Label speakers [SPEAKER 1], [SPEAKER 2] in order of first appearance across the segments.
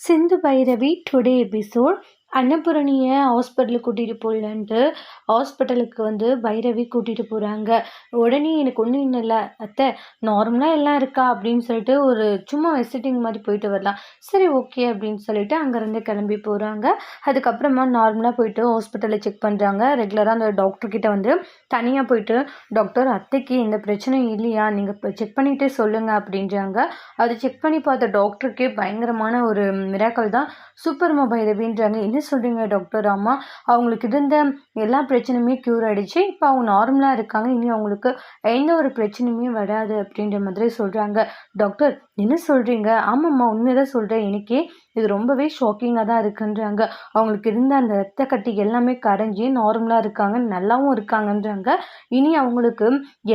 [SPEAKER 1] சிந்து Bhairavi today episode அன்னபூரணியை ஹாஸ்பிட்டலுக்கு கூட்டிகிட்டு போகலான்ட்டு ஹாஸ்பிட்டலுக்கு வந்து பைரவி கூட்டிகிட்டு போகிறாங்க உடனே எனக்கு ஒன்றும் இல்லை அத்தை நார்மலாக எல்லாம் இருக்கா? அப்படின்னு சொல்லிட்டு ஒரு சும்மா விசிட்டிங் மாதிரி போயிட்டு வரலாம். சரி ஓகே அப்படின்னு சொல்லிட்டு அங்கேருந்து கிளம்பி போகிறாங்க அதுக்கப்புறமா நார்மலாக போயிட்டு ஹாஸ்பிட்டலில் செக் பண்ணுறாங்க ரெகுலராக அந்த டாக்டர்கிட்ட வந்து தனியாக போயிட்டு டாக்டர் அத்தைக்கு எந்த பிரச்சனையும் இல்லையா? நீங்கள் இப்போ செக் பண்ணிகிட்டே சொல்லுங்கள் அப்படின்றாங்க. அது செக் பண்ணி பார்த்த டாக்டருக்கே பயங்கரமான ஒரு மிராக்கல் தான். சூப்பர் பைரவின்றாங்க. என்ன சொல்கிறீங்க டாக்டர் அம்மா? அவங்களுக்கு இருந்த எல்லா பிரச்சனையுமே க்யூர் ஆகிடுச்சு இப்போ அவங்க நார்மலாக இருக்காங்க. இனி அவங்களுக்கு எந்த ஒரு பிரச்சனையுமே வராது அப்படின்ற மாதிரி சொல்கிறாங்க டாக்டர் என்ன சொல்கிறீங்க ஆமாம்மா உண்மையாக சொல்கிறேன் எனக்கே இது ரொம்பவே ஷாக்கிங்காக தான் இருக்குன்றாங்க. அவங்களுக்கு இருந்த அந்த ரத்த கட்டி எல்லாமே கரைஞ்சி நார்மலாக இருக்காங்க நல்லாவும் இருக்காங்கன்றாங்க. இனி அவங்களுக்கு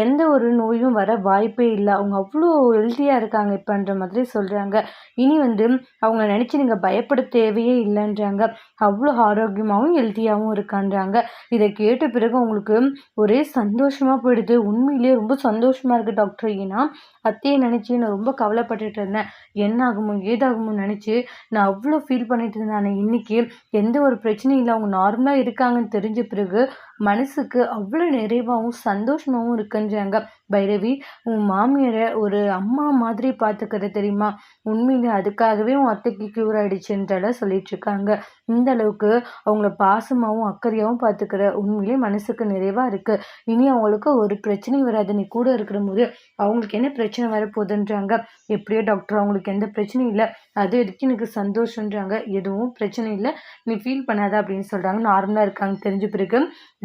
[SPEAKER 1] எந்த ஒரு நோயும் வர வாய்ப்பே இல்லை. அவங்க அவ்வளோ ஹெல்த்தியாக இருக்காங்க இப்போன்ற மாதிரி சொல்கிறாங்க இனி வந்து அவங்க நினச்சி நீங்கள் பயப்பட தேவையே இல்லைன்றாங்க. அவ்வளோ ஆரோக்கியமாகவும் ஹெல்த்தியாகவும் இருக்கான்றாங்க. இதை கேட்ட பிறகு அவங்களுக்கு ஒரே சந்தோஷமாக போயிடுது. உண்மையிலேயே ரொம்ப சந்தோஷமாக இருக்குது டாக்டர். ஏன்னா அத்தையை நினச்சி நான் ரொம்ப கவலைப்பட்டுட்டு இருந்தேன் என்ன ஆகுமோ ஏதாகுமோ நினச்சி நான் அவ்வளோ ஃபீல் பண்ணிட்டு இருந்தேன் ஆனால் இன்றைக்கி எந்த ஒரு பிரச்சனையும் இல்லை. அவங்க நார்மலாக இருக்காங்கன்னு தெரிஞ்ச பிறகு மனசுக்கு அவ்வளோ நிறைவாகவும் சந்தோஷமாகவும் இருக்குன்றாங்க. பைரவி உன் மாமியாரை ஒரு அம்மா மாதிரி பார்த்துக்கிற தெரியுமா? உண்மையிலே அதுக்காகவே உன் அத்தைக்கு க்யூர் ஆகிடுச்சுன்றலாம் சொல்லிட்டுருக்காங்க இந்த அளவுக்கு அவங்கள பாசமாகவும் அக்கறையாகவும் பார்த்துக்கிற உண்மையிலே மனசுக்கு நிறைவாக இருக்குது இனி அவங்களுக்கு ஒரு பிரச்சனையும் வராது. நீ கூட இருக்கிற போது அவங்களுக்கு என்ன பிரச்சனை வரப்போகுதுன்றாங்க. எப்படியோ டாக்டர் அவங்களுக்கு எந்த பிரச்சனையும் இல்லை. அது வரைக்கும் எனக்கு சந்தோஷன்றாங்க எதுவும் பிரச்சனை இல்லை. நீ ஃபீல் பண்ணாத அப்படின்னு சொல்கிறாங்க நார்மலாக இருக்காங்க. தெரிஞ்ச பிறகு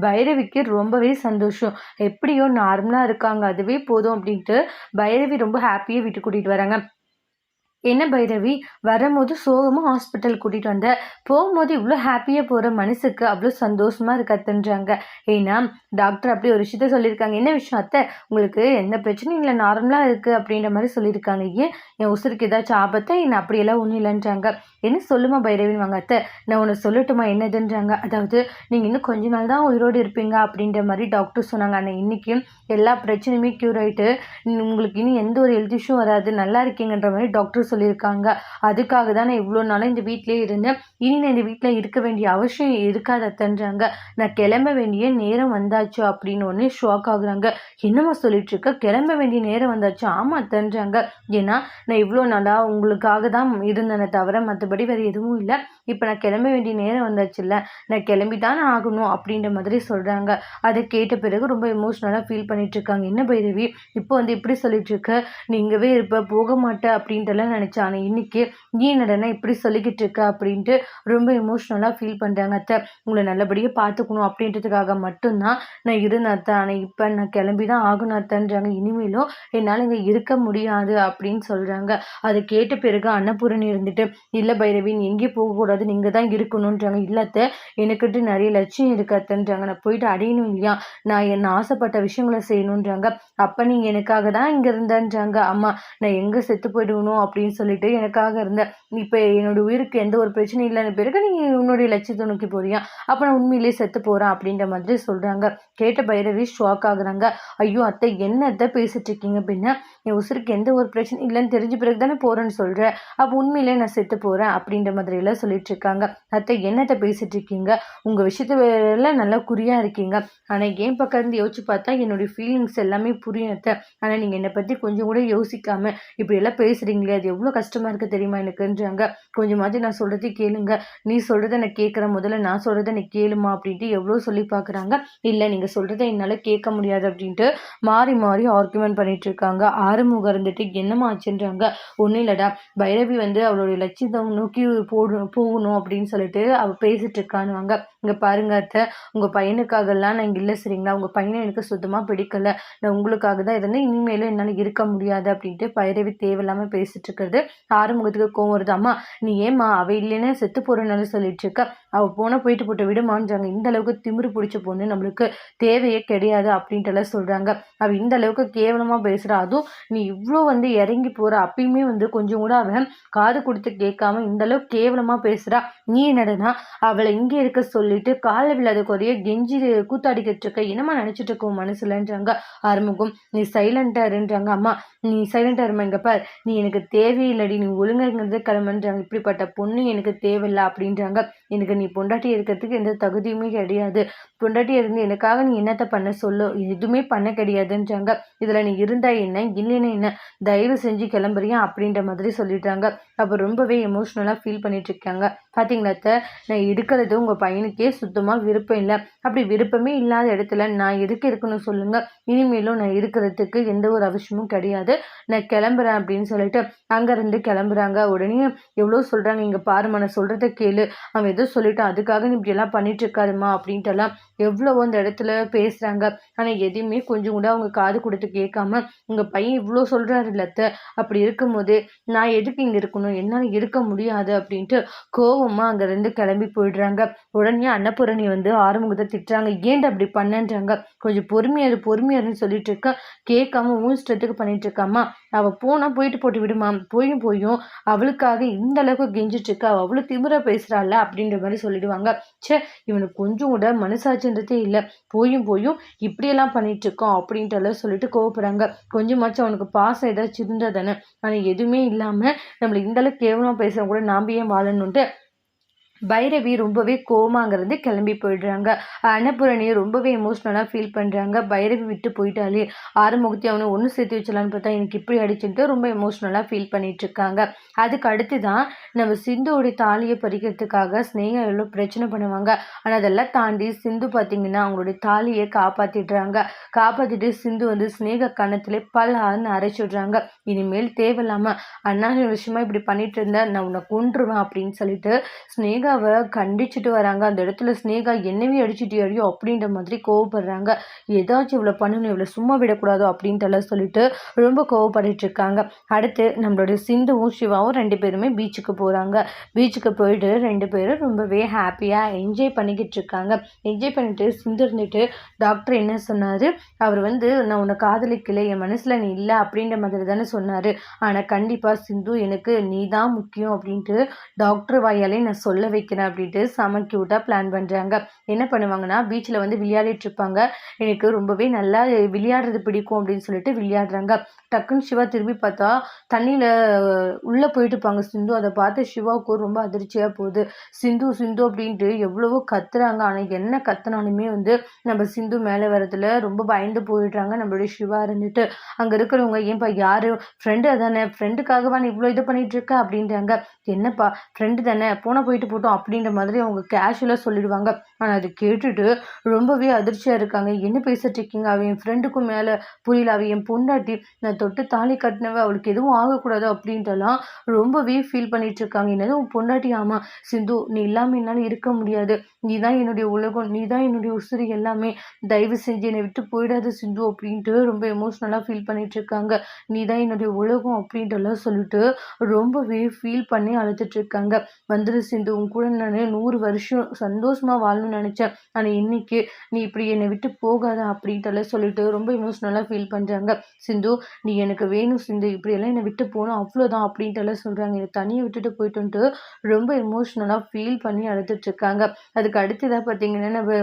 [SPEAKER 1] பைரவிக்கு ரொம்பவே சந்தோஷம். எப்படியோ நார்மலாக இருக்காங்க அதுவே போதும் அப்படின்ட்டு பைரவி ரொம்ப ஹாப்பியாக வீட்டுக்கு கூட்டிகிட்டு வராங்க. என்ன பைரவி? வரும்போது சோகமாக ஹாஸ்பிட்டல் கூட்டிகிட்டு வந்த. போகும்போது இவ்வளோ ஹாப்பியாக போகிற மனசுக்கு அவ்வளோ சந்தோஷமாக இருக்கத்துன்றாங்க ஏன்னா டாக்டர் அப்படி ஒரு விஷயத்த சொல்லியிருக்காங்க என்ன விஷயம் அத்தை? உங்களுக்கு எந்த பிரச்சனையும் இல்லை நார்மலாக இருக்குது அப்படின்ற மாதிரி சொல்லியிருக்காங்க ஏன்? என் உசுருக்கு ஏதாச்சும் ஆபத்தை? என்ன அப்படியெல்லாம் ஒன்றும் இல்லைன்றாங்க. என்ன சொல்லுமா பைரவின்னு வாங்க அத்தை? நான் உன்னை சொல்லட்டுமா என்னதுன்றாங்க. அதாவது நீங்கள் இன்னும் கொஞ்ச நாள் தான் உயிரோடு இருப்பீங்க அப்படின்ற மாதிரி டாக்டர் சொன்னாங்க. ஆனால் இன்றைக்கும் எல்லா பிரச்சனையுமே க்யூர் ஆகிட்டு உங்களுக்கு இனி எந்த ஒரு ஹெல்த் இஷ்யூ வராது. நல்லா இருக்கீங்கன்ற மாதிரி டாக்டர் சொல்லியிருக்காங்க. அதுக்காக தான் நான் இவ்வளோ நாளாக இந்த வீட்டிலே இருந்தேன். இனி நான் இந்த வீட்டில் இருக்க வேண்டிய அவசியம் இருக்காது அத்தன்றாங்க. நான் கிளம்ப வேண்டிய நேரம் வந்தாச்சு அப்படின்னு ஒன்று ஷாக் ஆகுறாங்க. என்னம்மா சொல்லிட்டு இருக்க? கிளம்ப வேண்டிய நேரம் வந்தாச்சு. ஆமாம் அத்தன்றாங்க. ஏன்னா நான் இவ்வளோ நாளாக உங்களுக்காக தான் இருந்தேனே தவிர மற்ற மற்றபடி வேறு எதுவும் இல்லை. இப்போ நான் கிளம்ப வேண்டிய நேரம் வந்தாச்சுல்ல நான் கிளம்பி தானே ஆகணும் அப்படின்ற மாதிரி சொல்கிறாங்க அதை கேட்ட பிறகு ரொம்ப எமோஷ்னலாக ஃபீல் பண்ணிகிட்ருக்காங்க என்ன பைரவி இப்போ வந்து இப்படி சொல்லிகிட்ருக்க நீ இங்கேவே இருப்ப போக மாட்டேன் அப்படின்ட்டுலாம் நினச்சேன் ஆனால் இன்றைக்கி நீ என்னடனா இப்படி சொல்லிக்கிட்டு இருக்க அப்படின்ட்டு ரொம்ப எமோஷ்னலாக ஃபீல் பண்ணுறாங்க அத்தை. உங்களை நல்லபடியாக பார்த்துக்கணும் அப்படின்றதுக்காக மட்டும்தான் நான் இருந்தேன் அத்தை. ஆனால் இப்போ நான் கிளம்பி தான் ஆகணும் அத்தைன்றாங்க. இனிமேலும் என்னால் இங்கே இருக்க முடியாது அப்படின்னு சொல்கிறாங்க அதை கேட்ட பிறகு அன்னபூரணி இருந்துட்டு இல்லை பைரவி நீ எங்கேயும் போகக்கூடாது. நீங்கள் தான் இருக்கணுன்றாங்க இல்லத்தை எனக்கிட்ட நிறைய லட்சியம் இருக்கத்தன்றாங்க நான் போயிட்டு அடையணும் இல்லையா? நான் என்ன ஆசைப்பட்ட விஷயங்களை செய்யணுன்றாங்க அப்போ நீங்கள் எனக்காக தான் இங்கே இருந்தேன்றாங்க. அம்மா நான் எங்கே செத்து போயிடுவணும் அப்படின்னு சொல்லிட்டு எனக்காக இருந்தேன். இப்போ என்னோட உயிருக்கு எந்த ஒரு பிரச்சனையும் இல்லைன்னு பிறகு நீங்கள் உன்னுடைய லட்சியத்தை நோக்கி போறியா? அப்போ நான் உண்மையிலேயே செத்து போகிறேன் அப்படின்ற மாதிரி சொல்கிறாங்க கேட்ட பைரவி ஷாக் ஆகுறாங்க. ஐயோ அத்தை என்னத்தை பேசிட்டு இருக்கீங்க பின்ன? என் உசுருக்கு எந்த ஒரு பிரச்சனையும் இல்லைன்னு தெரிஞ்ச பிறகு தானே போகிறேன்னு சொல்கிறேன் அப்போ உண்மையிலே நான் செத்து போகிறேன் அப்படின்ற மாதிரியெல்லாம் சொல்லிட்டு இருக்காங்க. அத்தை என்னத்தை பேசிகிட்டு இருக்கீங்க? உங்கள் விஷயத்துல நல்லா குறியாக இருக்கீங்க. ஆனால் ஏன் பக்கம் இருந்து யோசிச்சு பார்த்தா என்னுடைய ஃபீலிங்ஸ் எல்லாமே புரியும் அத்தை. ஆனால் நீங்கள் என்னை பற்றி கொஞ்சம் கூட யோசிக்காமல் இப்படியெல்லாம் பேசுகிறீங்களே அது எவ்வளோ கஷ்டமாக இருக்குது தெரியுமா எனக்குன்றாங்க. கொஞ்சமாவது நான் சொல்கிறது கேளுங்க. நீ சொல்கிறத நான் கேட்குற முதல்ல நான் சொல்கிறத நீ கேளுமா அப்படின்ட்டு எவ்வளோ சொல்லி பார்க்குறாங்க. இல்லை நீங்கள் சொல்கிறத என்னால் கேட்க முடியாது அப்படின்ட்டு மாறி மாறி ஆர்குமெண்ட் பண்ணிட்டு இருக்காங்க. ஆறுமுகம் இருந்துட்டு என்னமா ஆச்சுன்றாங்க. ஒன்றும் இல்லைடா. பைரவி வந்து அவளுடைய லட்சியத்தை நோக்கி போடணும் போகணும் அப்படின்னு சொல்லிட்டு அவள் பேசிட்டு இருக்கானுவாங்க இங்கே பாருங்க அத்தை உங்கள் பையனுக்காகலாம் நான் இங்கே இல்லை சரிங்களா? உங்கள் பையனை எனக்கு சுத்தமாக பிடிக்கல. நான் உங்களுக்காக தான் எதுனா இனிமேலும் என்னால் இருக்க முடியாது அப்படின்ட்டு பைரவி தேவையில்லாமல் பேசிட்டு இருக்கிறது. ஆறுமுகத்துக்கு கோவம் வருது. அம்மா நீ ஏம்மா அவ இல்லைன்னா செத்து போறேன்னு சொல்லிட்டு இருக்க. அவள் போனால் போயிட்டு போட்டு விடுமான்றாங்க இந்த அளவுக்கு திமிரு பிடிச்ச பொண்ணு நம்மளுக்கு தேவையே கிடையாது அப்படின்ட்டுலாம் சொல்கிறாங்க அவள் இந்த அளவுக்கு கேவலமாக பேசுகிறா அதுவும் நீ இவ்வளோ வந்து இறங்கி போகிற அப்பயுமே வந்து கொஞ்சம் கூட அவன் காது கொடுத்து கேட்காம இந்த அளவுக்கு கேவலமாக பேசுகிறா நீ என்னடனா அவளை இங்கே இருக்க சொல்லிட்டு காலை விழாத குறைய கெஞ்சி கூத்தாடிக்கிட்டு இருக்க என்னமா நினச்சிட்டு இருக்கோம் மனசுலன்றாங்க? ஆறுமுகம் நீ சைலண்டாக இருன்றாங்க. அம்மா நீ சைலண்டாக இருமா இங்கே பார். நீ எனக்கு தேவையில்லடி நீ ஒழுங்காங்கிறது கிளம்புன்றாங்க. இப்படிப்பட்ட பொண்ணு எனக்கு தேவையில்லை அப்படின்றாங்க. எனக்கு நீ பொண்டாட்டி இருக்கிறதுக்கு எந்த தகுதியுமே கிடையாது. பொண்டாட்டி இருந்து எனக்காக நீ என்னத்தை பண்ண சொல்லு? எதுவுமே பண்ண கிடையாதுன்றாங்க. இதில் நீ இருந்தா என்ன? இல்லைன்னா என்ன? தயவு செஞ்சு கிளம்புறியா? அப்படின்ற மாதிரி சொல்லிடுறாங்க. அப்போ ரொம்பவே எமோஷ்னலாக ஃபீல் பண்ணிட்டு இருக்காங்க. பார்த்தீங்களா நான் இருக்கிறது உங்கள் பையனுக்கு சுத்தமாக விருப்பம் இல்லை. அப்படி விருப்பமே இல்லாத இடத்துல நான் எதுக்கு இருக்கணும் சொல்லுங்கள் இனிமேலும் நான் இருக்கிறதுக்கு எந்த ஒரு அவசியமும் கிடையாது. நான் கிளம்புறேன் அப்படின்னு சொல்லிட்டு அங்கேருந்து கிளம்புறாங்க. உடனே எவ்வளோ சொல்கிறாங்க இங்கே பாருமா நான் சொல்கிறத கேளு. அவன் எதோ சொல்லிட்டான். அதுக்காக நீ இப்படியெல்லாம் பண்ணிட்டு இருக்காதுமா அப்படின்ட்டுலாம் எவ்வளவோ அந்த இடத்துல பேசுகிறாங்க ஆனால் எதையுமே கொஞ்சம் கூட அவங்க காது கொடுத்து கேட்காம உங்கள் பையன் இவ்வளோ சொல்கிறாரு இல்லத்த அப்படி இருக்கும்போது நான் எதுக்கு இங்கே இருக்கணும்? என்னால் இருக்க முடியாது அப்படின்ட்டு கோவமாக அங்கேருந்து கிளம்பி போயிடுறாங்க. உடனே அன்னபூரணி வந்து ஆறுமுகத்தை திட்டுறாங்க. ஏன்டா அப்படி பண்ணன்றாங்க? கொஞ்சம் பொறுமையாரு பொறுமையாருன்னு சொல்லிட்டு இருக்க. கேட்காம ஊன் இஷ்டத்துக்கு பண்ணிட்டு இருக்காமா அவள் போனால் போயிட்டு போட்டு விடுமா? போயும் போயும். அவளுக்காக இந்த அளவுக்கு கெஞ்சிட்டு இருக்கா. அவள் அவ்வளோ திமிர பேசுகிறாள் அப்படின்ற மாதிரி சொல்லிடுவாங்க. சே இவனுக்கு கொஞ்சம் கூட மனசாட்சின்றதே இல்லை. போயும் போயும் இப்படியெல்லாம் பண்ணிட்டு இருக்கோம் அப்படின்ற அளவு சொல்லிட்டு கோவப்படுறாங்க. கொஞ்சமாச்சும் அவனுக்கு பாசம் ஏதாச்சும் இருந்தால் தானே. ஆனால் எதுவுமே இல்லாமல் நம்மளை இந்த அளவுக்கு கேவலமாக பேசுகிறவங்க கூட நாம் ஏன் வாழணுன்ட்டு பைரவி ரொம்பவே கோமாங்கிறது கிளம்பி போயிடுறாங்க. அன்னபூரணி ரொம்பவே எமோஷ்னலாக ஃபீல் பண்ணுறாங்க பைரவி விட்டு போயிட்டாலே ஆறுமுகத்தி அவனை ஒன்று சேர்த்து வச்சலான்னு பார்த்தா எனக்கு இப்படி அடிச்சுட்டு ரொம்ப எமோஷ்னலாக ஃபீல் பண்ணிட்டு இருக்காங்க. அதுக்கு அடுத்து தான் நம்ம சிந்துவோடைய தாலியை பறிக்கிறதுக்காக ஸ்னேகா எவ்வளோ பிரச்சனை பண்ணுவாங்க. ஆனால் அதெல்லாம் தாண்டி சிந்து பார்த்தீங்கன்னா அவங்களுடைய தாலியை காப்பாற்றிடுறாங்க காப்பாற்றிட்டு சிந்து வந்து ஸ்னேக கணத்துல பல்லான்னு அரைச்சிடுறாங்க இனிமேல் தேவையில்லாமல் அண்ணா விஷயமா இப்படி பண்ணிட்டு இருந்தேன் நான் உன்னை கொன்றுவேன் அப்படின்னு சொல்லிட்டு ஸ்னேகா ஸ்னேகாவை கண்டிச்சுட்டு வராங்க. அந்த இடத்துல ஸ்னேகா என்னவே அடிச்சுட்டு அடியோ அப்படின்ற மாதிரி கோவப்படுறாங்க. ஏதாச்சும் இவ்வளோ பண்ணணும் இவ்வளோ சும்மா விடக்கூடாதோ அப்படின்ட்டு எல்லாம் சொல்லிட்டு ரொம்ப கோவப்பட்டு இருக்காங்க அடுத்து நம்மளுடைய சிந்துவும் சிவாவும் ரெண்டு பேருமே பீச்சுக்கு போகிறாங்க பீச்சுக்கு போயிட்டு ரெண்டு பேரும் ரொம்பவே ஹாப்பியாக என்ஜாய் பண்ணிக்கிட்டு இருக்காங்க என்ஜாய் பண்ணிட்டு சிந்து இருந்துட்டு டாக்டர் என்ன சொன்னார்? அவர் வந்து நான் உன்னை காதலிக்கலை என் மனசில் நீ இல்லை அப்படின்ற மாதிரி தானே சொன்னார். ஆனால் கண்டிப்பாக சிந்து எனக்கு நீ தான் முக்கியம் அப்படின்ட்டு டாக்டர் வாயாலே நான் சொல்லவே வைக்கிறேன் அப்படின்ட்டு செம க்யூட்டாக பிளான் பண்ணுறாங்க என்ன பண்ணுவாங்கன்னா பீச்சில் வந்து விளையாடிட்டு இருப்பாங்க. எனக்கு ரொம்பவே நல்லா விளையாடுறது பிடிக்கும் அப்படின்னு சொல்லிட்டு விளையாடுறாங்க. டக்குன்னு சிவா திரும்பி பார்த்தா தண்ணியில் உள்ளே போயிட்டு இருப்பாங்க. சிந்து அதை பார்த்து சிவாவுக்கு ரொம்ப அதிர்ச்சியாக போகுது. சிந்து சிந்து அப்படின்ட்டு எவ்வளவோ கத்துறாங்க. ஆனால் என்ன கத்துனாலுமே வந்து நம்ம சிந்து மேலே வரதுல ரொம்ப பயந்து போயிடுறாங்க நம்மளுடைய சிவா இருந்துட்டு. அங்கே இருக்கிறவங்க ஏன்பா யார்? ஃப்ரெண்டு அதானே ஃப்ரெண்டுக்காகவா நீ இவ்வளோ இது பண்ணிகிட்ருக்க இருக்க? அப்படின்றாங்க. என்னப்பா ஃப்ரெண்டு தானே? போனால் போயிட்டு போட்டோம். அப்படின்ற மாதிரி அவங்க கேஷுவலாக சொல்லிடுவாங்க. ஆனால் அதை கேட்டுட்டு ரொம்பவே அதிர்ச்சியாக இருக்காங்க. என்ன பேசிட்டு இருக்கீங்க? அவன் என் ஃப்ரெண்டுக்கும் மேலே புரியல. அவன் என் பொண்டாட்டி நான் தொட்டு தாலி கட்டினவ அவளுக்கு எதுவும் ஆகக்கூடாது அப்படின்ட்டுலாம் ரொம்பவே ஃபீல் பண்ணிட்டு இருக்காங்க. என்னது உன் பொண்டாட்டி? ஆமாம் சிந்து நீ இல்லாமல் என்னால் இருக்க முடியாது. நீ தான் என்னுடைய உலகம். நீ தான் என்னுடைய உசுறு எல்லாமே. தயவு செஞ்சு என்னை விட்டு போயிடாத சிந்து அப்படின்ட்டு ரொம்ப எமோஷ்னலாக ஃபீல் பண்ணிட்டு இருக்காங்க. நீ தான் என்னுடைய உலகம் அப்படின்ட்டுலாம் சொல்லிட்டு ரொம்பவே ஃபீல் பண்ணி அழுதுட்டு இருக்காங்க. வந்துரு சிந்து உன் கூட நான் நூறு வருஷம் சந்தோஷமாக வாழணும்னு நினச்சேன். ஆனால் இன்னைக்கு நீ இப்படி என்னை விட்டு போகாத அப்படின்ட்டுலாம் சொல்லிட்டு ரொம்ப எமோஷ்னலாக ஃபீல் பண்ணுறாங்க சிந்து நீ எனக்கு வேணும் சிந்து. இப்படியெல்லாம் என்னை விட்டு போகணும். அவ்வளோதான் அப்படின்ட்டுலாம் சொல்கிறாங்க என்னை தனியை விட்டுட்டு போயிட்டுன்ட்டு ரொம்ப எமோஷ்னலாக ஃபீல் பண்ணி அழுதுட்ருக்காங்க அதுக்கு அடுத்ததாக பார்த்தீங்கன்னா நம்ம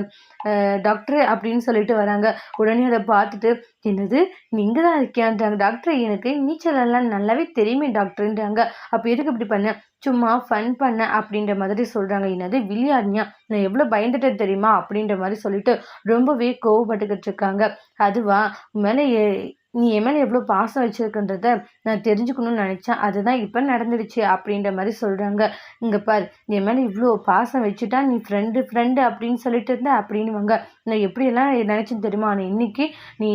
[SPEAKER 1] டாக்டர் அப்படின்னு சொல்லிட்டு வராங்க. உடனே அதை பார்த்துட்டு என்னது? நீங்கள் தான் இருக்கியான்றாங்க டாக்டர் எனக்கு நீச்சல் எல்லாம் நல்லாவே தெரியுமே டாக்டருன்றாங்க அப்போ எதுக்கு இப்படி பண்ண? சும்மா ஃபன் பண்ண அப்படின்ற மாதிரி சொல்கிறாங்க என்னது? விளையாடினியா? நான் எவ்வளோ பயந்துட்டேன் தெரியுமா? அப்படின்ற மாதிரி சொல்லிட்டு ரொம்பவே கோவப்பட்டுக்கிட்டு இருக்காங்க. அதுவா மேலே நீ என் மேலே எவ்வளோ பாசம் வச்சுருக்குன்றத நான் தெரிஞ்சுக்கணும்னு நினச்சேன். அதுதான் இப்போ நடந்துடுச்சு அப்படின்ற மாதிரி சொல்கிறாங்க இங்கே பார் என் மேலே இவ்வளோ பாசம் வச்சுட்டா நீ ஃப்ரெண்டு ஃப்ரெண்டு அப்படின்னு சொல்லிட்டு இருந்த அப்படின்னுவாங்க நான் எப்படியெல்லாம் நினச்சேன்னு தெரியுமா? ஆனால் இன்றைக்கி நீ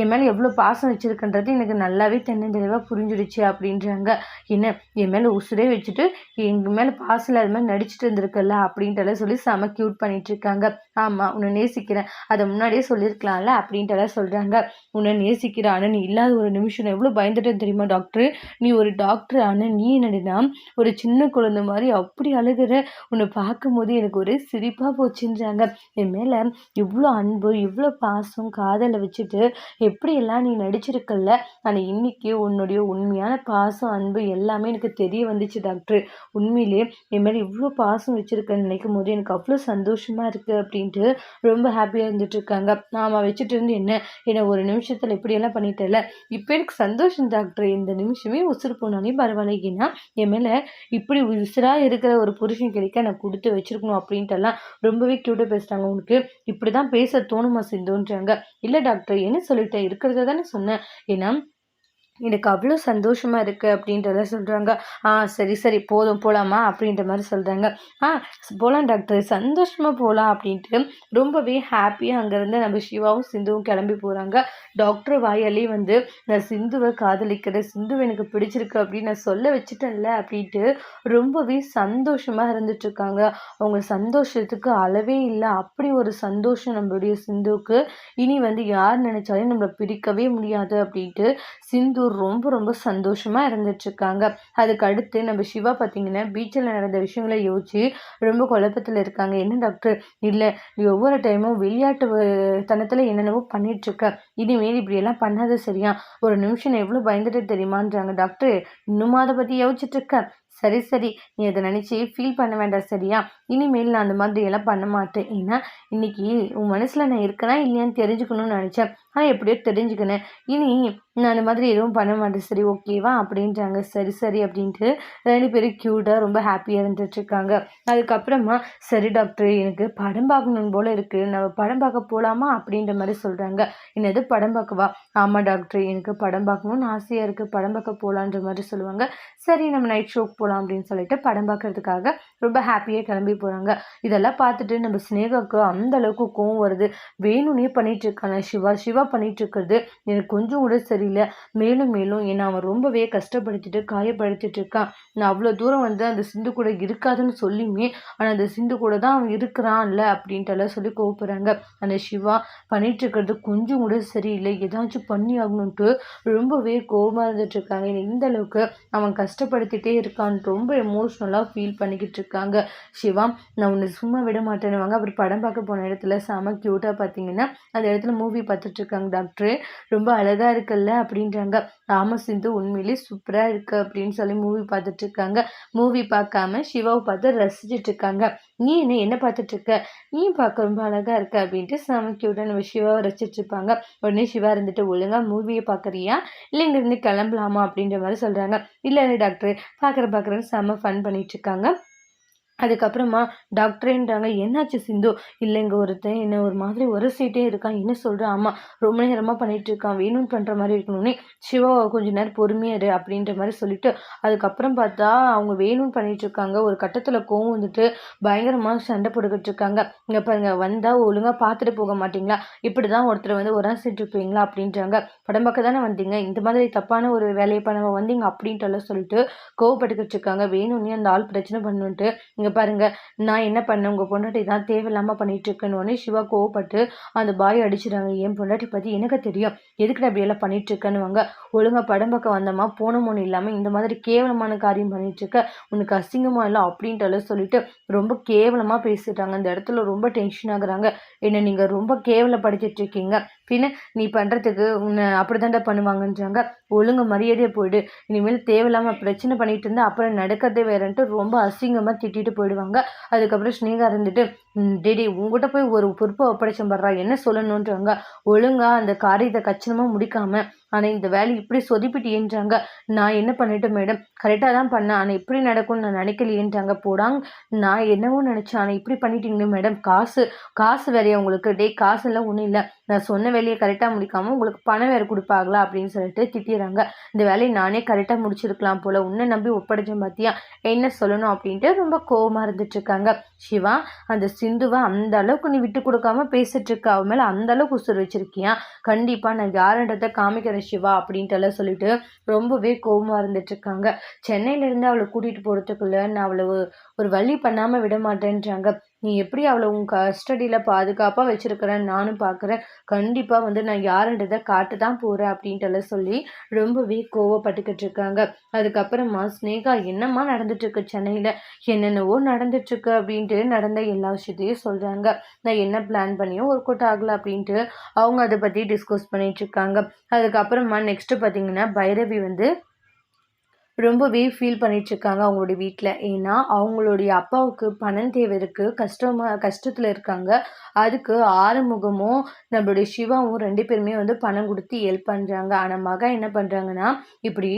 [SPEAKER 1] என் மேலே எவ்வளோ பாசம் வச்சுருக்குன்றது எனக்கு நல்லாவே தென்னந்தெளிவாக புரிஞ்சிடுச்சு அப்படின்றாங்க. என்ன என் மேலே உசுரே வச்சுட்டு எங்கள் மேலே பாசம் இல்லாத மாதிரி நடிச்சுட்டு இருந்திருக்கல அப்படின்ட்டெல்லாம் சொல்லி செம க்யூட் பண்ணிகிட்ருக்காங்க ஆமாம் உன்னை நேசிக்கிறேன். அதை முன்னாடியே சொல்லியிருக்கலாம்ல அப்படின்ட்டு சொல்கிறாங்க உன்னை நேசிக்கிற ஆனால் நீ இல்லாத ஒரு நிமிஷம் எவ்வளோ பயந்துட்டேன் தெரியுமா டாக்டர் நீ ஒரு டாக்டர் ஆனால் நீ என்னடினா ஒரு சின்ன குழந்தை மாதிரி அப்படி அழுகிற. உன்னை பார்க்கும்போது எனக்கு ஒரே சிரிப்பாக போச்சுன்றாங்க. என் மேலே இவ்வளோ அன்பு இவ்வளோ பாசம் காதலை வச்சுட்டு எப்படியெல்லாம் நீ நடிச்சிருக்கல்ல? ஆனால் இன்னைக்கு உன்னுடைய உண்மையான பாசம் அன்பு எல்லாமே எனக்கு தெரிய வந்துச்சு டாக்டர். உண்மையிலே என் மேலே இவ்வளோ பாசம் வச்சுருக்கேன்னு நினைக்கும் போது எனக்கு அவ்வளோ சந்தோஷமாக இருக்குது அப்படின்ட்டு ரொம்ப ஹாப்பியாக இருந்துட்டு இருக்காங்க. ஆமாம் வச்சுட்டு இருந்து என்ன? என்னை ஒரு நிமிஷத்தில் இப்படியெல்லாம் பண்ணிட்டேல இப்போ எனக்கு சந்தோஷம் டாக்டர். இந்த நிமிஷமே உசுறு போனாலே பரவாயில்ல. ஏன்னா என் மேலே இப்படி உசுராக இருக்கிற ஒரு புருஷன் கிடைக்க நான் கொடுத்து வச்சிருக்கணும் அப்படின்ட்டுலாம் ரொம்பவே க்யூட்டாக பேசுகிறாங்க உனக்கு இப்படி தான் பேச தோணுமா சிந்துன்றாங்க. இல்லை டாக்டர். என்ன சொல்லி உங்கள்கிட்ட இருக்கிறத தானே சொன்னேன். ஏன்னா எனக்கு அவ்வளோ சந்தோஷமாக இருக்குது அப்படின்றத சொல்கிறாங்க ஆ சரி சரி போதும் போகலாமா அப்படின்ற மாதிரி சொல்கிறாங்க ஆ போகலாம் டாக்டர். சந்தோஷமாக போகலாம் அப்படின்ட்டு ரொம்பவே ஹாப்பியாக அங்கேருந்து நம்ம சிவாவும் சிந்துவும் கிளம்பி போகிறாங்க டாக்டர் வாயாலே வந்து நான் சிந்துவை காதலிக்கிறேன். சிந்துவை எனக்கு பிடிச்சிருக்கு அப்படின்னு நான் சொல்ல வச்சுட்டேன்ல அப்படின்ட்டு ரொம்பவே சந்தோஷமாக இருந்துட்டுருக்காங்க அவங்க சந்தோஷத்துக்கு அளவே இல்லை. அப்படி ஒரு சந்தோஷம் நம்மளுடைய சிந்துவுக்கு இனி வந்து யார் நினச்சாலும் நம்மளை பிரிக்கவே முடியாது அப்படின்ட்டு சிந்து ரொம்ப ரொம்ப சந்தோஷமாக இருந்துட்டுருக்காங்க. அதுக்கு அடுத்து நம்ம சிவா பார்த்தீங்கன்னா பீச்சில் நடந்த விஷயங்களை யோசிச்சு ரொம்ப குழப்பத்தில் இருக்காங்க. என்ன டாக்டர் இல்லை ஒவ்வொரு டைமும் விளையாட்டு தனத்தில் என்னென்னவோ பண்ணிகிட்ருக்க இனிமேல் இப்படியெல்லாம் பண்ணாது சரியா? ஒரு நிமிஷம் எவ்வளோ பயந்துட்டு தெரியுமான்றாங்க டாக்டர் இன்னும் அதை பற்றி யோசிச்சிட்டுருக்க. சரி சரி. நீ அதை நினச்சி ஃபீல் பண்ண வேண்டாம் சரியா? இனிமேல் நான் அந்த மாதிரி எல்லாம் பண்ண மாட்டேன். ஏன்னா இன்னைக்கு உன் மனசில் நான் இருக்கேனா இல்லையான்னு தெரிஞ்சுக்கணும்னு நினச்சேன். ஆனால் எப்படியோ தெரிஞ்சுக்கினேன். இனி நான் அந்த மாதிரி எதுவும் பண்ண மாட்டேன். சரி ஓகேவா அப்படின்றாங்க சரி சரி அப்படின்ட்டு ரெண்டு பேரும் க்யூட்டாக ரொம்ப ஹாப்பியாக இருந்துட்டுருக்காங்க. அதுக்கப்புறமா சரி டாக்டர் எனக்கு படம் பார்க்கணும் போல் இருக்குது நம்ம படம் பார்க்க போகலாமா அப்படின்ற மாதிரி சொல்கிறாங்க என்னது படம் பார்க்கவா? ஆமாம் டாக்டர் எனக்கு படம் பார்க்கணுன்னு ஆசையாக இருக்குது படம் பார்க்க போகலான்ற மாதிரி சொல்லுவாங்க. சரி நம்ம நைட் ஷோக்கு போகலாம் அப்படின்னு சொல்லிட்டு படம் பார்க்கறதுக்காக ரொம்ப ஹாப்பியாக கிளம்பி போகிறாங்க இதெல்லாம் பார்த்துட்டு நம்ம ஸ்னேகாவுக்கு அந்த அளவுக்கு கோவம் வருது. வேணும்னே பண்ணிகிட்டு இருக்காங்க சிவா சிவா பண்ணிட்டு இருக்கிறது எனக்கு கொஞ்சம் கூட சரி தெரியல. மேலும் மேலும் என்னை அவன் ரொம்பவே கஷ்டப்படுத்திட்டு காயப்படுத்திட்டு இருக்கான். நான் அவ்வளோ தூரம் வந்து அந்த சிந்து கூட இருக்காதுன்னு சொல்லியுமே ஆனால் அந்த சிந்து கூட தான் அவன் இருக்கிறான்ல அப்படின்ட்டு எல்லாம் சொல்லி கோவப்படுறாங்க. அந்த சிவா பண்ணிட்டு இருக்கிறது கொஞ்சம் கூட சரியில்லை. ஏதாச்சும் பண்ணி ஆகணுன்ட்டு ரொம்பவே கோபமாக இருந்துட்டு இருக்காங்க. இந்த அளவுக்கு அவன் கஷ்டப்படுத்திட்டே இருக்கான்னு ரொம்ப எமோஷ்னலாக ஃபீல் பண்ணிக்கிட்டு இருக்காங்க. சிவா நான் உன்னை சும்மா விட மாட்டேன்னு அவர் படம் பார்க்க போன இடத்துல செம க்யூட்டாக பார்த்தீங்கன்னா அந்த இடத்துல மூவி பார்த்துட்ருக்காங்க டாக்டரு ரொம்ப அழகாக இருக்குல்ல. அப்படின்றாங்க. ராமசிந்து உண்மையிலே சூப்பராக இருக்குது அப்படின்னு சொல்லி மூவி பார்த்துட்ருக்காங்க மூவி பார்க்காம சிவாவை பார்த்து ரசிச்சுட்டு இருக்காங்க நீ என்ன என்ன பார்த்துட்ருக்க நீ பார்க்க ரொம்ப அழகாக இருக்க அப்படின்ட்டு செம விட நம்ம சிவாவை ரசிச்சுட்டு இருப்பாங்க உடனே சிவா இருந்துட்டு ஒழுங்காக மூவியை பார்க்குறியா? இல்லை இங்கேருந்து கிளம்பலாமா? அப்படின்ற மாதிரி சொல்கிறாங்க இல்லை இல்லை டாக்டர் பார்க்குற பார்க்குறேன்னு செம்ம ஃபன் பண்ணிகிட்ருக்காங்க அதுக்கப்புறமா டாக்டரேன்றாங்க. என்னாச்சு சிந்து? இல்லைங்க ஒருத்தன் என்ன ஒரு மாதிரி உரசிட்டே இருக்கான். என்ன சொல்கிறான் ஆமாம் ரொம்ப நேரமாக பண்ணிகிட்டு இருக்கான் வேணும்னு பண்ணுற மாதிரி இருக்கணும்னே. சிவா கொஞ்ச நேரம் பொறுமையாரு அப்படின்ற மாதிரி சொல்லிட்டு அதுக்கப்புறம் பார்த்தா அவங்க வேணும்னு பண்ணிட்டு இருக்காங்க ஒரு கட்டத்தில் கோவம் வந்துட்டு பயங்கரமாக சண்டை போட்டுக்கிட்டு இருக்காங்க இங்கே பாருங்க வந்தால் ஒழுங்காக பார்த்துட்டு போக மாட்டிங்களா? இப்படி தான் ஒருத்தர் வந்து உரசிட்டு இருப்பீங்களா அப்படின்றாங்க. படம் பார்க்க தானே வந்தீங்க? இந்த மாதிரி தப்பான ஒரு வேலையை பண்ண வந்தீங்க? அப்படின்ட்டு சொல்லிட்டு கோவப்பட்டுக்கிட்டு இருக்காங்க வேணும்னே அந்த ஆள் பிரச்சனை பண்ணுன்ட்டு இங்கே பாருங்கள் நான் என்ன பண்ணேன்? உங்கள் பொண்டாட்டி தான் தேவையில்லாமல் பண்ணிகிட்ருக்கேன்னு சிவா கோவப்பட்டு அந்த பாய் அடிச்சிடுறாங்க என் பொண்டாட்டி பற்றி எனக்கு தெரியும். எதுக்கு அப்படியெல்லாம் பண்ணிட்டு இருக்கேன்னு ஒழுங்காக படம் பக்கம் வந்தோமா போனமோன்னு இல்லாமல் இந்த மாதிரி கேவலமான காரியம் பண்ணிகிட்ருக்க உனக்கு அசிங்கமாக இல்லை? அப்படின்ட்டு சொல்லிட்டு ரொம்ப கேவலமாக பேசிட்டாங்க அந்த இடத்துல ரொம்ப டென்ஷன் ஆகுறாங்க. என்னை நீங்கள் ரொம்ப கேவலப்படுத்திட்டு இருக்கீங்க பின்ன நீ பண்ணுறதுக்கு உன்னை அப்படி தாண்டா பண்ணுவாங்கன்றாங்க. ஒழுங்கு மரியாதையாக போயிடு. இனிமேல் தேவையில்லாமல் பிரச்சனை பண்ணிட்டு இருந்தால் அப்புறம் நடக்கிறதே வேறன்ட்டு ரொம்ப அசிங்கமாக திட்டிட்டு போயிடுவாங்க. அதுக்கப்புறம் ஸ்னேகா இருந்துட்டு டேடி உங்ககிட்ட போய் ஒரு பொறுப்பை ஒப்படைச்சம் படுறா என்ன சொல்லணுன்றாங்க ஒழுங்காக அந்த காரியத்தை கச்சினமாக முடிக்காமல் ஆனால் இந்த வேலை இப்படி சொதிப்பிட்டேன்றாங்க நான் என்ன பண்ணிட்டேன் மேடம்? கரெக்டாக தான் பண்ணேன். ஆனால் இப்படி நடக்கும்னு நான் நினைக்கலையேன்றாங்க. போடாங்க நான் என்னவோ நினச்சேன். ஆனால் இப்படி பண்ணிட்டீங்க மேடம். காசு காசு வேறையா உங்களுக்கு? டே காசு எல்லாம் ஒன்றும் இல்லை. நான் சொன்ன வேலையை கரெக்டாக முடிக்காமல் உங்களுக்கு பணம் வேறு கொடுப்பாங்களா? அப்படின்னு சொல்லிட்டு திட்டிடுறாங்க இந்த வேலையை நானே கரெக்டாக முடிச்சிருக்கலாம் போல். உன்னை நம்பி ஒப்படைச்சேன் பார்த்தியா என்ன சொல்லணும்? அப்படின்ட்டு ரொம்ப கோபமாக இருந்துட்டுருக்காங்க சிவா அந்த சிந்துவை அந்த அளவுக்கு நீ விட்டு கொடுக்காம பேசிட்டு இருக்க. அவன் மேலே அந்த அளவுக்கு உசுர் வச்சிருக்கியா? கண்டிப்பாக நான் யாருன்றதை காமிக்கிறேன் சிவா அப்படின்ட்டு எல்லாம் சொல்லிட்டு ரொம்பவே கோபமாக இருந்துட்டு இருக்காங்க. சென்னையிலேருந்து அவளை கூட்டிகிட்டு போகிறதுக்குள்ள நான் அவளை ஒரு வழி பண்ணாமல் விட மாட்டேன்றாங்க. நீ எப்படி அவளை உன் கஸ்டடியில் பாதுகாப்பாக வச்சுருக்கிறேன்னு நானும் பார்க்குறேன் கண்டிப்பாக வந்து நான் யாருன்றதை காட்டு தான் போகிறேன் அப்படின்ட்டுலாம் சொல்லி ரொம்பவே கோவப்பட்டுக்கிட்டு இருக்காங்க. அதுக்கப்புறமா ஸ்னேகா என்னம்மா நடந்துட்டுருக்கு சென்னையில்? என்னென்னவோ நடந்துட்டுருக்கு அப்படின்ட்டு நடந்த எல்லா விஷயத்தையும் சொல்கிறாங்க நான் என்ன பிளான் பண்ணியும் ஒர்க் அவுட் ஆகலை அப்படின்ட்டு அவங்க அதை பற்றி டிஸ்கஸ் பண்ணிகிட்ருக்காங்க அதுக்கப்புறமா நெக்ஸ்ட்டு பார்த்தீங்கன்னா பைரவி வந்து ரொம்பவே ஃபீல் பண்ணிகிட்ருக்காங்க அவங்களுடைய வீட்டில் ஏன்னா அவங்களுடைய அப்பாவுக்கு பணம் தேவை இருக்குது கஷ்டமாக கஷ்டத்தில் இருக்காங்க. அதுக்கு ஆறுமுகமும் நம்மளுடைய சிவாவும் ரெண்டு பேருமே வந்து பணம் கொடுத்து ஹெல்ப் பண்ணுறாங்க ஆனால் மகன் என்ன பண்ணுறாங்கன்னா இப்படி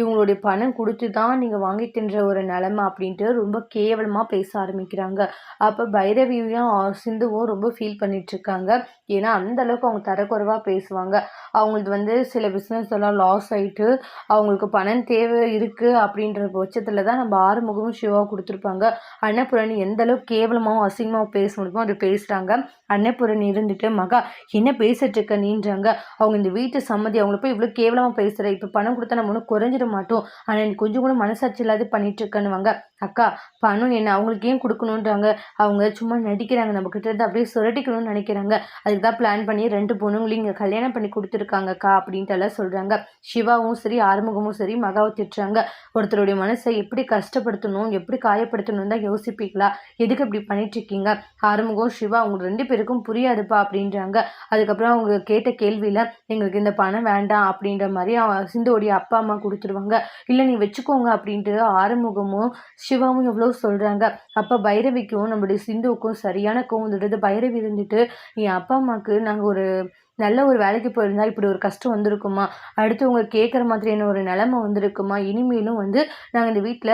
[SPEAKER 1] இவங்களுடைய பணம் கொடுத்து தான் நீங்கள் வாங்கி தின்ற ஒரு நிலமை அப்படின்ட்டு ரொம்ப கேவலமாக பேச ஆரம்பிக்கிறாங்க. அப்போ பைரவியும் சிந்துவும் ரொம்ப ஃபீல் பண்ணிகிட்ருக்காங்க ஏன்னா அந்த அளவுக்கு அவங்க தரக்குறைவாக பேசுவாங்க. அவங்களுக்கு வந்து சில பிஸ்னஸ் எல்லாம் லாஸ் ஆகிட்டு அவங்களுக்கு பணம் தேவை இருக்குது அப்படின்ற பட்சத்தில் தான் நம்ம ஆறுமுகமும் சிவாவும் கொடுத்துருப்பாங்க. அன்னபுரணி எந்த அளவுக்கு கேவலமாகவும் அசிங்கமாகவும் பேச முடியுமோ அது பேசுகிறாங்க அன்னபுரணி இருந்துட்டு மகா என்ன பேசிட்டு இருக்க நீன்றாங்க? அவங்க இந்த வீட்டு சம்மதி அவங்கள போய் இவ்வளோ கேவலமாக பேசுகிற இப்போ பணம் கொடுத்தா நம்ம ஒன்றும் குறைஞ்சிட மாட்டோம். ஆனால் எனக்கு கொஞ்சம் கூட மனசாட்சி இல்லாத பண்ணிட்டு இருக்கன்னுவாங்க. அக்கா பணம் என்ன அவங்களுக்கு ஏன் கொடுக்கணுன்றாங்க? அவங்க சும்மா நடிக்கிறாங்க. நம்ம கிட்ட இருந்து அப்படியே சுரட்டிக்கணும்னு நினைக்கிறாங்க. அதுக்கு தான் பிளான் பண்ணி ரெண்டு பொண்ணுங்களையும் இங்கே கல்யாணம் பண்ணி கொடுத்துருக்காங்கக்கா அப்படின்ட்டு எல்லாம் சொல்கிறாங்க சிவாவும் சரி ஆறுமுகமும் சரி மகாவை திட்டுறாங்க. ஒருத்தருடைய மனசை எப்படி கஷ்டப்படுத்தணும் எப்படி காயப்படுத்தணும் தான் யோசிப்பீங்களா? எதுக்கு இப்படி பண்ணிட்டு இருக்கீங்க ஆறுமுகம் சிவா அவங்க ரெண்டு பேருக்கும் புரியாதுப்பா அப்படின்றாங்க. அதுக்கப்புறம் அவங்க கேட்ட கேள்வியில் எங்களுக்கு இந்த பணம் வேண்டாம் அப்படின்ற மாதிரி அவன் சிந்துவோடைய அப்பா அம்மா கொடுத்துருவாங்க. இல்லை நீ வச்சுக்கோங்க அப்படின்ட்டு ஆறுமுகமும் சிவாவும் எவ்வளோ சொல்கிறாங்க அப்போ பைரவிக்கும் நம்மளுடைய சிந்துவுக்கும் சரியான கோவம் பைரவி இருந்துட்டு என் அப்பா அம்மாவுக்கு நாங்கள் ஒரு நல்ல ஒரு வேலைக்கு போயிருந்தால் இப்படி ஒரு கஷ்டம் வந்திருக்குமா? அடுத்தவங்க கேட்குற மாதிரியான ஒரு நிலமை வந்திருக்குமா? இனிமேலும் வந்து நாங்கள் இந்த வீட்டில்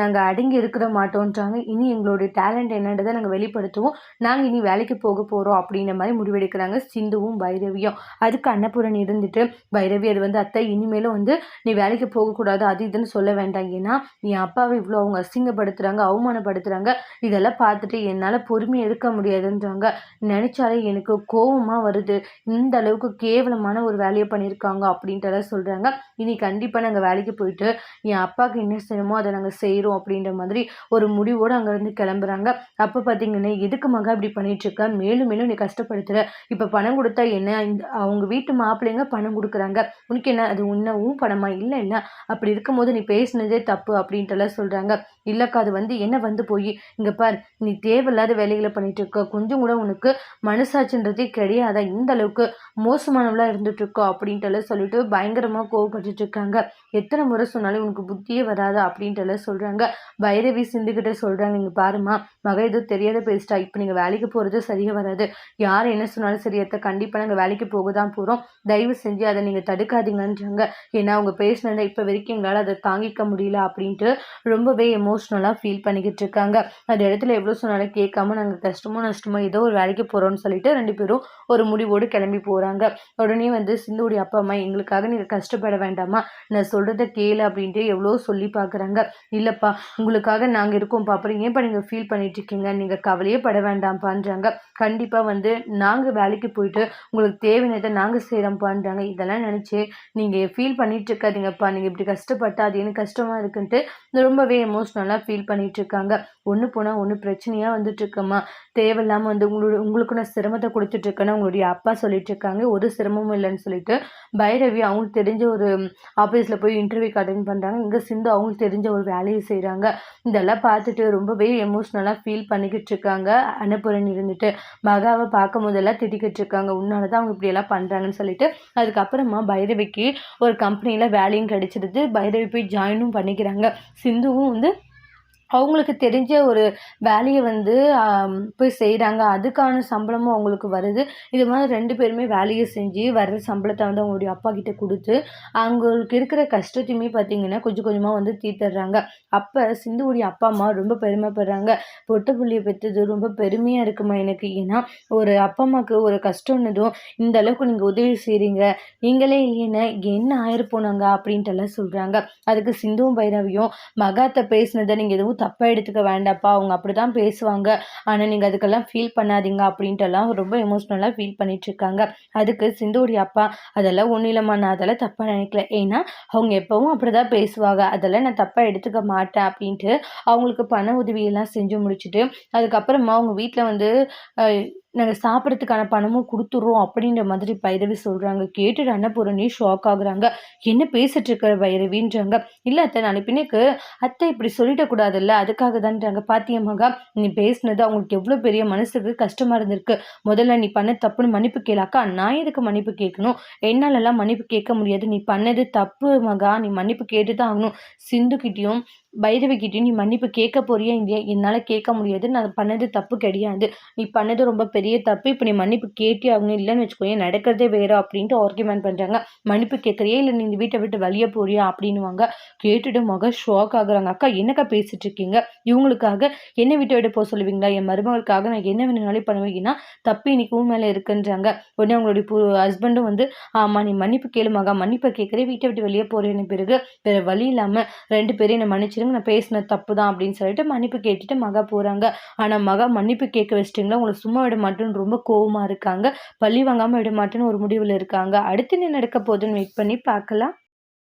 [SPEAKER 1] நாங்கள் அடங்கி இருக்கிற மாட்டோன்றாங்க. இனி எங்களுடைய டேலண்ட் என்னன்றதை நாங்கள் வெளிப்படுத்துவோம். நாங்கள் இனி வேலைக்கு போக போகிறோம் அப்படின்ற மாதிரி முடிவெடுக்கிறாங்க சிந்துவும் பைரவியும். அதுக்கு அன்னபூரணி இருந்துட்டு பைரவி அது வந்து அத்தை இனிமேலும் வந்து நீ வேலைக்கு போகக்கூடாது அது இதுன்னு சொல்ல வேண்டாம். ஏன்னா என் அப்பாவை இவ்வளோ அவங்க அசிங்கப்படுத்துகிறாங்க அவமானப்படுத்துகிறாங்க இதெல்லாம் பார்த்துட்டு என்னால் பொறுமையாக இருக்க முடியாதுன்றாங்க. நினச்சாலே எனக்கு கோபமாக வருது. இந்த அளவுக்கு கேவலமான ஒரு வேலையை பண்ணியிருக்காங்க அப்படின்ட்டு சொல்கிறாங்க இனி கண்டிப்பாக நாங்கள் வேலைக்கு போயிட்டு என் அப்பாவுக்கு என்ன செய்யணுமோ அதை நாங்கள் செய்கிறோம் அப்படின்ற மாதிரி ஒரு முடிவோடு அங்கேருந்து கிளம்புறாங்க. அப்போ பார்த்தீங்கன்னா எதுக்கு மகா இப்படி பண்ணிகிட்ருக்க மேலும் மேலும் நீ கஷ்டப்படுத்துகிற இப்போ பணம் கொடுத்தா என்ன? இந்த அவங்க வீட்டு மாப்பிள்ளைங்க பணம் கொடுக்குறாங்க. உனக்கு என்ன? அது உன்னவும் பணமா? இல்லை இல்லை. அப்படி இருக்கும்போது நீ பேசினதே தப்பு அப்படின்ட்டுலாம் சொல்கிறாங்க இல்லைக்கா அது வந்து என்ன வந்து போய்? இங்கே பார் நீ தேவையில்லாத வேலைகளை பண்ணிட்டு இருக்க. கொஞ்சம் கூட உனக்கு மனசாட்சின்றதே கிடையாதா? இந்த அளவுக்கு மோசமானவளாக இருந்துட்டுருக்கோ அப்படின்ட்டுலாம் சொல்லிட்டு பயங்கரமாக கோவப்பட்டுட்டு இருக்காங்க. எத்தனை முறை சொன்னாலும் உனக்கு புத்தியே வராதா? அப்படின்ட்டுலாம் சொல்கிறாங்க பைரவி சிந்துக்கிட்ட சொல்கிறாங்க இங்கே பாருமா மக எதுவும் தெரியாத பேசிட்டா இப்போ நீங்கள் வேலைக்கு போகிறது சரியாக வராது. யார் என்ன சொன்னாலும் சரி எத்த கண்டிப்பாக நாங்கள் வேலைக்கு போக தான் போகிறோம் தயவு செஞ்சு அதை நீங்கள் தடுக்காதீங்கன்றாங்க. ஏன்னா அவங்க பேசினதை இப்போ வரைக்கும் எங்களால் அதை தாங்கிக்க முடியல அப்படின்ட்டு ரொம்பவே எமோஷ்னலாக ஃபீல் பண்ணிக்கிட்டு இருக்காங்க அந்த இடத்துல எவ்வளோ சொன்னாலும் கேட்காம நாங்கள் கஷ்டமோ நஷ்டமோ ஏதோ ஒரு வேலைக்கு போகிறோம்னு சொல்லிட்டு ரெண்டு பேரும் ஒரு முடிவோடு கிளம்பி போகிறாங்க உடனே வந்து சிந்துடைய அப்பா அம்மா எங்களுக்காக நீங்கள் கஷ்டப்பட வேண்டாமா? நான் சொல்கிறத கேளு அப்படின்ட்டு எவ்வளோ சொல்லி பார்க்குறாங்க இல்லைப்பா உங்களுக்காக நாங்கள் இருக்கோம்ப்பா. அப்புறம் ஏன்ப்பா நீங்கள் ஃபீல் பண்ணிட்டு இருக்கீங்க நீங்கள் கவலையே பட வேண்டாம்ப்பான்றாங்க கண்டிப்பாக வந்து நாங்கள் வேலைக்கு போயிட்டு உங்களுக்கு தேவையானதை நாங்கள் செய்கிறோம்ப்பான்றாங்க இதெல்லாம் நினச்சி நீங்கள் ஃபீல் பண்ணிட்டு இருக்காதீங்கப்பா நீங்கள் இப்படி கஷ்டப்பட்டா அது எனக்கு கஷ்டமாக இருக்குன்ட்டு ரொம்பவே எமோஷ்னலாக ஃபீல் பண்ணிட்டு இருக்காங்க ஒன்று போனால் ஒன்று பிரச்சனையாக வந்துட்டுருக்கம்மா தேவையில்லாமல் வந்து உங்களோட உங்களுக்கு நான் சிரமத்தை கொடுத்துட்ருக்கேன்னு உங்களுடைய அப்பா சொல்லிட்டு இருக்காங்க ஒரு சிரமமும் இல்லைன்னு சொல்லிட்டு பைரவி அவங்களுக்கு தெரிஞ்ச ஒரு ஆஃபீஸில் போய் இன்டர்வியூக்கு அட்டன் பண்ணுறாங்க இங்கே சிந்து அவங்களுக்கு தெரிஞ்ச ஒரு வேலையை செய்கிறாங்க இதெல்லாம் பார்த்துட்டு ரொம்பவே எமோஷ்னலாக ஃபீல் பண்ணிக்கிட்டு இருக்காங்க அன்னபுரன் இருந்துட்டு மகாவை பார்க்கும் போதெல்லாம் திட்டிக்கிட்டு இருக்காங்க உன்னால தான் அவங்க இப்படியெல்லாம் பண்ணுறாங்கன்னு சொல்லிட்டு அதுக்கப்புறமா பைரவிக்கு ஒரு கம்பெனியில் வேலையும் கிடைச்சிடுது. பைரவி போய் ஜாயினும் பண்ணிக்கிறாங்க. சிந்துவும் வந்து அவங்களுக்கு தெரிஞ்ச ஒரு வேலையை வந்து போய் செய்கிறாங்க அதுக்கான சம்பளமும் அவங்களுக்கு வருது. இது மாதிரி ரெண்டு பேருமே வேலையை செஞ்சு வர்ற சம்பளத்தை வந்து அவங்களுடைய அப்பா கிட்ட கொடுத்து அவங்களுக்கு இருக்கிற கஷ்டத்தையுமே பார்த்திங்கன்னா கொஞ்சம் கொஞ்சமாக வந்து தீர்த்துடுறாங்க. அப்போ சிந்துவுடைய அப்பா அம்மா ரொம்ப பெருமைப்படுறாங்க. பொட்டை புள்ளியை பெற்றது ரொம்ப பெருமையாக இருக்குமா எனக்கு? ஏன்னா ஒரு அப்பா அம்மாவுக்கு ஒரு கஷ்டம்னதும் இந்த அளவுக்கு நீங்கள் உதவி செய்கிறீங்க நீங்களே இல்லைன்னா என்ன ஆயிருப்போனாங்க? அப்படின்ட்டு எல்லாம் சொல்கிறாங்க அதுக்கு சிந்துவும் பைரவியும் மகாத்தை பேசினதை நீங்கள் எதுவும் தப்பாக எடுத்துக்க வேண்டாப்பா. அவங்க அப்படி தான் பேசுவாங்க. ஆனால் நீங்கள் அதுக்கெல்லாம் ஃபீல் பண்ணாதீங்க அப்படின்ட்டுலாம் ரொம்ப எமோஷ்னலாக ஃபீல் பண்ணிகிட்ருக்காங்க அதுக்கு சிந்துடைய அப்பா அதெல்லாம் ஒன்றும் இல்லைம்மா. நான் அதெல்லாம் தப்பாக நினைக்கல. ஏன்னா அவங்க எப்போவும் அப்படி தான் பேசுவாங்க. அதெல்லாம் நான் தப்பாக எடுத்துக்க மாட்டேன். அப்படின்ட்டு அவங்களுக்கு பண உதவியெல்லாம் செஞ்சு முடிச்சுட்டு அதுக்கப்புறமா அவங்க வீட்டில் வந்து நாங்கள் சாப்பிட்றதுக்கான பணமும் கொடுத்துட்றோம் அப்படின்ற மாதிரி பைரவி சொல்கிறாங்க கேட்டுட்டு அன்னபூரணி ஷாக் ஆகுறாங்க. என்ன பேசிட்டு இருக்கிற பைரவின்றாங்க? இல்லை அத்தை நான் பின்னுக்கு அத்தை இப்படி சொல்லிடக்கூடாதுல்ல. அதுக்காக தான்றாங்க பாத்தியமாக நீ பேசுனது அவங்களுக்கு எவ்வளோ பெரிய மனசுக்கு கஷ்டமாக இருந்திருக்கு. முதல்ல நீ பண்ண தப்புன்னு மன்னிப்பு கேளாக்கா? நான் எதுக்கு மன்னிப்பு கேட்கணும்? என்னாலெல்லாம் மன்னிப்பு கேட்க முடியாது. நீ பண்ணது தப்பு மகா. நீ மன்னிப்பு கேட்டு தான் ஆகணும் சிந்துக்கிட்டேயும் பைரவிக்கிட்டே நீ மன்னிப்பு கேட்க போறியா இல்லையா? என்னால் கேட்க முடியாது. நான் பண்ணது தப்பு கிடையாது. நீ பண்ணது ரொம்ப பெரிய தப்பு. இப்போ நீ மன்னிப்பு கேட்டே ஆகணும் இல்லைன்னு வச்சுக்கோயேன் நடக்கிறதே வேறு அப்படின்ட்டு ஆர்குமெண்ட் பண்ணுறாங்க மன்னிப்பு கேட்குறியா இல்லை நீ இந்த வீட்டை விட்டு வெளியே போறியா அப்படின்னுவாங்க. கேட்டுட்டு மக ஷாக் ஆகுறாங்க. அக்கா என்னக்கா பேசிட்டு இருக்கீங்க? இவங்களுக்காக என்ன வீட்டை விட்டு போக சொல்லுவீங்களா? என் மருமகளுக்காக நான் என்ன வேணுனாலே பண்ணுவீங்கன்னா தப்பு இன்னைக்கு உன் மேலே இருக்குன்றாங்க. உடனே அவங்களுடைய ஹஸ்பண்டும் வந்து ஆமாம் நீ மன்னிப்பு கேளு மகா. மன்னிப்பை கேட்குறே வீட்டை விட்டு வெளியே போறேன்னு பிறகு வேறு வழி இல்லாமல் ரெண்டு பேரையும் என்னை மன்னிச்சு மன்னிச்சிருங்க நான் பேசின தப்பு தான் அப்படின்னு சொல்லிட்டு மன்னிப்பு கேட்டுட்டு மகா போகிறாங்க ஆனால் மகா மன்னிப்பு கேட்க வச்சிட்டிங்களா? உங்களை சும்மா விட மாட்டேன்னு ரொம்ப கோவமாக இருக்காங்க. பள்ளி வாங்காமல் விட மாட்டேன்னு ஒரு முடிவில் இருக்காங்க. அடுத்து என்ன நடக்க போகுதுன்னு வெயிட் பண்ணி பார்க்கலாம்.